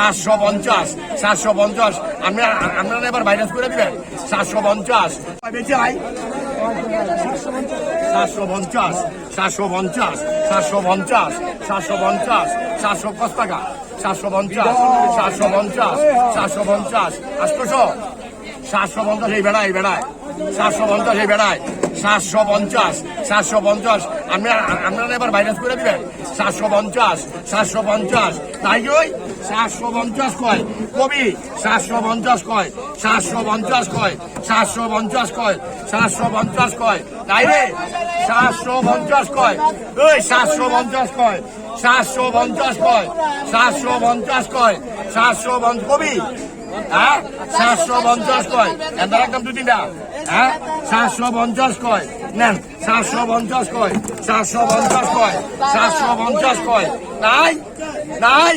সাতশো পঞ্চাশ সাতশো পঞ্চাশ। আপনি আপনারা এবার ভাইরাস করে দিবেন। সাতশো পঞ্চাশ। বেঁচে আই সাতশো পঞ্চাশ সাতশো পঞ্চাশ সাতশো পঞ্চাশ সাতশো পঞ্চাশ সাতশো পাঁচ টাকা। সাতশো পঞ্চাশ সাতশো পঞ্চাশ সাতশো পঞ্চাশ। আটশোশো সাতশো পঞ্চাশ এই বেড়ায় এই বেড়ায়। সাতশো পঞ্চাশ এই বেড়ায়। সাতশো পঞ্চাশ সাতশো পঞ্চাশ। আপনি আপনারা এবার ভাইরাস করে দিবেন। সাতশো পঞ্চাশ সাতশো পঞ্চাশ। তাই ওই সাতশো পঞ্চাশ কয়? কবি, সাতশো পঞ্চাশ কয়? সাতশো পঞ্চাশ কয়? সাতশো পঞ্চাশ কয়? সাতশো পঞ্চাশ কয়? তাই রে? সাতশো পঞ্চাশ কয়? ওই সাতশো পঞ্চাশ কয়? সাতশো পঞ্চাশ কয়? সাতশো পঞ্চাশ কয়? সাতশো পঞ্চাশ কবি হ্যাঁ? সাতশো পঞ্চাশ কয়? এত একদম দু তিনটা হ্যাঁ? সাতশো পঞ্চাশ কয়? নেন, সাতশো পঞ্চাশ কয়? সাতশো পঞ্চাশ কয়? সাতশো পঞ্চাশ কয়? নাই? নাই।